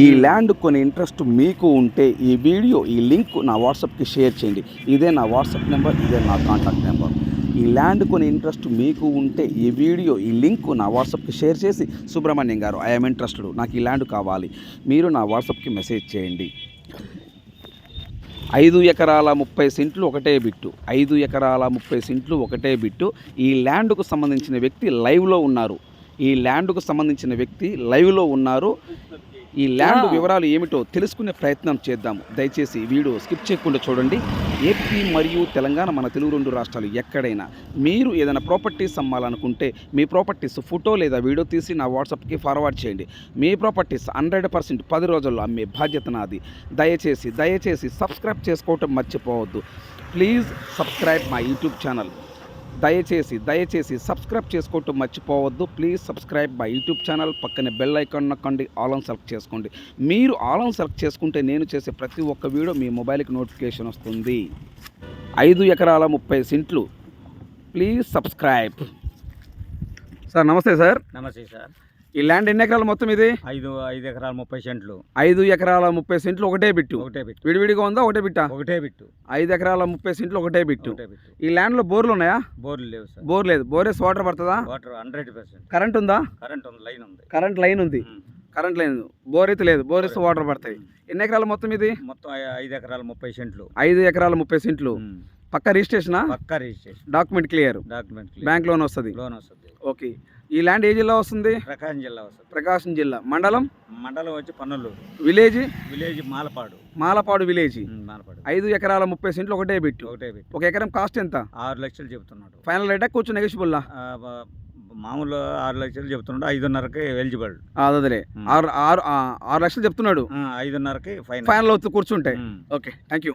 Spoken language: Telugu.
ఈ ల్యాండ్ కొని ఇంట్రెస్ట్ మీకు ఉంటే ఈ వీడియో ఈ లింక్ నా వాట్సాప్కి షేర్ చేయండి. ఇదే నా వాట్సాప్ నెంబర్ ఇదే నా కాంటాక్ట్ నెంబర్ ఈ ల్యాండ్ కొని ఇంట్రెస్ట్ మీకు ఉంటే ఈ వీడియో ఈ లింక్ నా వాట్సాప్కి షేర్ చేసి సుబ్రహ్మణ్యం గారు ఐఎమ్ ఇంట్రెస్టెడ్ నాకు ఈ ల్యాండ్ కావాలి. మీరు నా వాట్సాప్కి మెసేజ్ చేయండి. ఐదు ఎకరాల ముప్పై సెంట్లు ఒకటే బిట్టు. ఐదు ఎకరాల ముప్పై సెంట్లు ఒకటే బిట్టు. ఈ ల్యాండ్కు సంబంధించిన వ్యక్తి లైవ్లో ఉన్నారు. ఈ ల్యాండ్కు సంబంధించిన వ్యక్తి లైవ్లో ఉన్నారు. ఈ ల్యాండ్ వివరాలు ఏమిటో తెలుసుకునే ప్రయత్నం చేద్దాం. దయచేసి వీడియో స్కిప్ చేయకుండా చూడండి. ఏపీ మరియు తెలంగాణ మన తెలుగు రెండు రాష్ట్రాలు ఎక్కడైనా మీరు ఏదైనా ప్రాపర్టీస్ అమ్మాలనుకుంటే మీ ప్రాపర్టీస్ ఫోటో లేదా వీడియో తీసి నా వాట్సాప్కి ఫార్వర్డ్ చేయండి. మీ ప్రాపర్టీస్ హండ్రెడ్ పర్సెంట్ పది రోజుల్లో అమ్మే బాధ్యత నాది. దయచేసి దయచేసి సబ్స్క్రైబ్ చేసుకోవటం మర్చిపోవద్దు. Please subscribe my YouTube channel. దయచేసి దయచేసి సబ్స్క్రైబ్ చేసుకోవటం మర్చిపోవద్దు. Please subscribe my YouTube channel పక్కనే బెల్ ఐకాన్ నొక్కండి. ఆల్ ఆన్ సెలెక్ట్ చేసుకోండి. మీరు ఆల్ ఆన్ సెలెక్ట్ చేసుకుంటే నేను చేసే ప్రతి ఒక్క వీడియో మీ మొబైల్కి నోటిఫికేషన్ వస్తుంది. ఐదు ఎకరాల ముప్పై సెంట్లు. ప్లీజ్ సబ్స్క్రైబ్ సార్ నమస్తే సార్. నమస్తే సార్. ఈ ల్యాండ్ ఎన్ని ఎకరాలు మొత్తం ఇది? ఐదు ఐదు ఎకరాలు ముప్పై సెంట్లు. ఐదు ఎకరాల ముప్పై సెంట్లు ఒకటే బిట్టు. ఒకటే బిట్టు. విడివిడిగా ఉందా? ఒకటే బిట్టా? ఒకటే బిట్టు. ఐదు ఎకరాల ముప్పై సెంట్లు ఒకటే బిట్టు. ఈ ల్యాండ్లో బోర్లు ఉన్నాయా? బోర్లు లేవు సార్. బోర్ లేదు. బోరేస్ వాటర్ పడుతుందా? వాటర్ హండ్రెడ్ పర్సెంట్ కరెంట్ ఉందా? కరెంట్ ఉంది లైన్ ఉంది. కరెంట్ లైన్ ఉంది. కరెంట్ లైన్ బోర్ అయితే లేదు. బోర్ ఇస్తే వాటర్ పడతాయి. ఎన్ని ఎకరాలు మొత్తం ఇది? మొత్తం ఐదు ఎకరాలు ముప్పై సెంట్లు. ఐదు ఎకరాల ముప్పై సెంట్లు. పక్క రిజిస్ట్రేషనా పక్కా registration document clear document bank loan వస్తుంది. లోన్ వస్తుంది. ఓకే. ఈ ల్యాండ్ ఏ జిల్లా వస్తుంది? ప్రకాశం జిల్లా వస్తుంది. ప్రకాశం జిల్లా. మండలం? మండలం వచ్చి Panneluru village? Village Malapadu. Malapadu village. Malapadu. ఐదు ఎకరాల ముప్పై సెంట్లు ఒకటే బిట్టు ఒకటే బిట్టు ఒక ఎకరం కాస్ట్ ఎంత? ఆరు లక్షలు చెబుతున్నాడు. ఫైనల్ రేటా? ఆ, బ- మామూలు ఆరు లక్షలు చెబుతున్నాడు. ఐదున్నరకి ఎలిజిబుల్. అదే. ఆరు ఆరు ఆరు లక్షలు చెప్తున్నాడు. ఐదున్నరకి ఫైన్ ఫైనల్ అవుతూ కూర్చుంటే. ఉమ్. ఓకే. Thank you